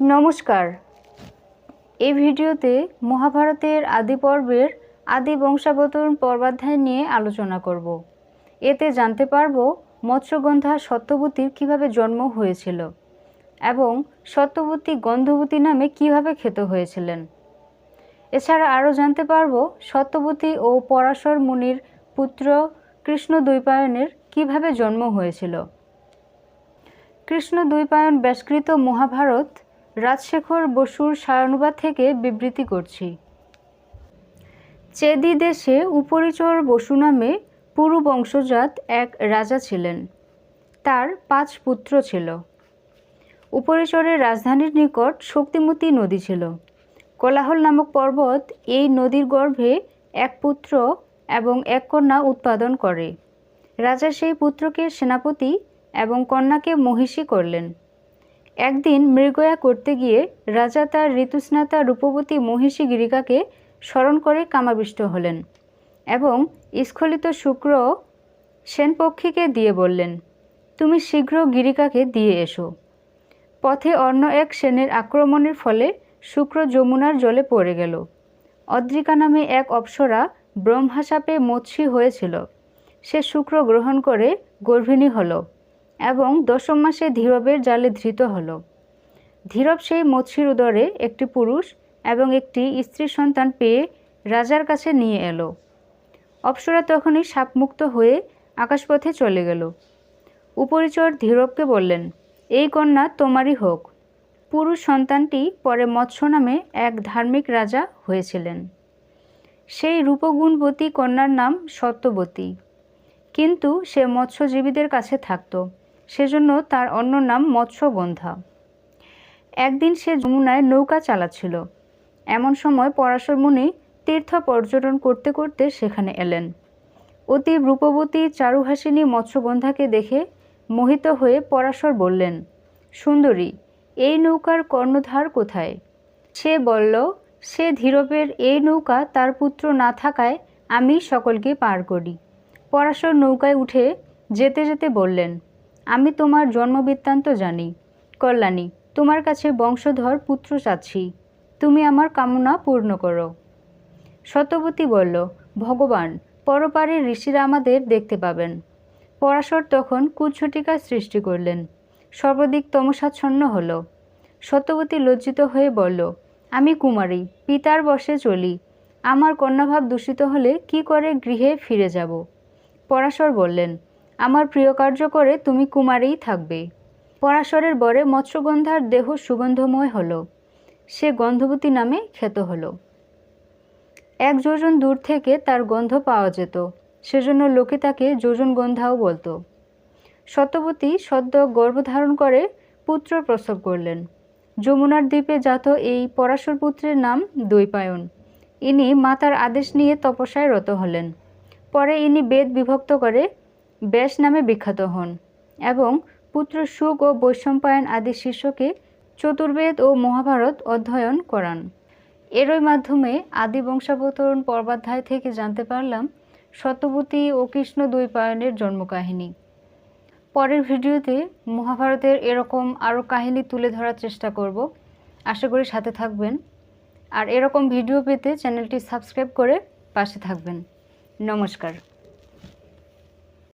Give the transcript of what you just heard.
নমস্কার। এই ভিডিওতে মহাভারতের আদি পর্বের আদি বংশাবতরণ পর্বাধ্যায় নিয়ে আলোচনা করব। এতে জানতে পারব মৎস্যগন্ধা সত্যবতীর কীভাবে জন্ম হয়েছিল এবং সত্যবতী গন্ধবতী নামে কীভাবে খেত হয়েছিলেন। এছাড়া আরও জানতে পারব সত্যবতী ও পরাশর মুনির পুত্র কৃষ্ণ দ্বৈপায়নের কীভাবে জন্ম হয়েছিল। কৃষ্ণ দ্বৈপায়ন ব্যাসকৃত মহাভারত রাজশেখর বসুর সায়ানুবাদ থেকে বিবৃতি করছি। চেদি দেশে উপরিচর বসু নামে পুরু বংশজাত এক রাজা ছিলেন। তার পাঁচ পুত্র ছিল। উপরিচরের রাজধানীর নিকট শক্তিমতী নদী ছিল। কোলাহল নামক পর্বত এই নদীর গর্ভে এক পুত্র এবং এক কন্যা উৎপাদন করে। রাজা সেই পুত্রকে সেনাপতি এবং কন্যাকে মহিষী করলেন। একদিন মৃগয়া করতে গিয়ে রাজা তার ঋতুস্নাতা রূপবতী মহিষী গিরিকাকে স্মরণ করে কামাবিষ্ট হলেন এবং স্খলিত শুক্র সেনপক্ষীকে দিয়ে বললেন, তুমি শীঘ্র গিরিকাকে দিয়ে এসো। পথে অন্য এক সেনের আক্রমণের ফলে শুক্র যমুনার জলে পড়ে গেল। অদ্রিকা নামে এক অপ্সরা ব্রহ্মাসাপে মৎস্যী হয়েছিল। সে শুক্র গ্রহণ করে গর্ভিণী হলো। এবং দশম মাসে ধীরবের জালে ধৃত হল। ধীরব সেই মৎস্যির উদরে একটি পুরুষ এবং একটি স্ত্রী সন্তান পেয়ে রাজার কাছে নিয়ে এলো। অপ্সরা তখনই সাপমুক্ত হয়ে আকাশপথে চলে গেল। উপরিচর ধীরবকে বললেন, এই কন্যা তোমারই হোক। পুরুষ সন্তানটি পরে মৎস্য নামে এক ধার্মিক রাজা হয়েছিলেন। সেই রূপগুণবতী কন্যার নাম সত্যবতী। কিন্তু সে মৎস্যজীবীদের কাছে থাকত। সেজন্য তার অন্য নাম মৎস্যগন্ধা। একদিন সে যমুনায় নৌকা চালাচ্ছিল। এমন সময় পরাশর মুনি তীর্থ পর্যটন করতে করতে সেখানে এলেন। অতি রূপবতী চারুহাসিনী মৎস্যগন্ধাকে দেখে মোহিত হয়ে পরাশর বললেন, সুন্দরী, এই নৌকার কর্ণধার কোথায়? সে বলল, সে ধীরবের এই নৌকা তার পুত্র না থাকায় আমি সকলকে পার করি। পরাশর নৌকায় উঠে যেতে যেতে বললেন আমি তোমার জন্মবৃত্তান্ত জানি, কল্যাণী, তোমার কাছে বংশধর পুত্র চাচ্ছি, তুমি আমার কামনা পূর্ণ করো। সত্যবতী বলল, ভগবান, পরপারে ঋষিরা আমাদের দেখতে পাবেন। পরাশর তখন কুচ্ছটিকা সৃষ্টি করলেন, সর্বদিক তমসাচ্ছন্ন হল। সত্যবতী লজ্জিত হয়ে বলল, আমি কুমারী, পিতার বসে চলি, আমার কন্যাভাব দূষিত হলে কি করে গৃহে ফিরে যাব? পরাশর বললেন আমার প্রিয় কার্য করে তুমি কুমারেই থাকবে। পরাশরের বরে মৎস্যগন্ধার দেহ সুগন্ধময় হল। সে গন্ধবতী নামে খ্যাত হল। এক যোজন দূর থেকে তার গন্ধ পাওয়া যেত। সেজন্য লোকে তাকে যোজন গন্ধাও বলতো। সত্যবতী সদ্য গর্ভধারণ করে পুত্র প্রসব করলেন। যমুনার দ্বীপে জাত এই পরাশর পুত্রের নাম দৈপায়ন ইনি মাতার আদেশ নিয়ে তপস্যায় রত হলেন। পরে ইনি বেদ বিভক্ত করে ব্যাস নামে বিখ্যাত হন এবং পুত্র সুখ ও বৈষম্পায়ন আদি শিষ্যকে চতুর্বেদ ও মহাভারত অধ্যয়ন করান। এরই মাধ্যমে আদি বংশাবতরণ পর্বাধ্যায় থেকে জানতে পারলাম সত্যবতী ও কৃষ্ণ দ্বৈপায়নের জন্মকাহিনী। পরের ভিডিওতে মহাভারতের এরকম আরও কাহিনী তুলে ধরার চেষ্টা করব। আশা করি সাথে থাকবেন। আর এরকম ভিডিও পেতে চ্যানেলটি সাবস্ক্রাইব করে পাশে থাকবেন। নমস্কার।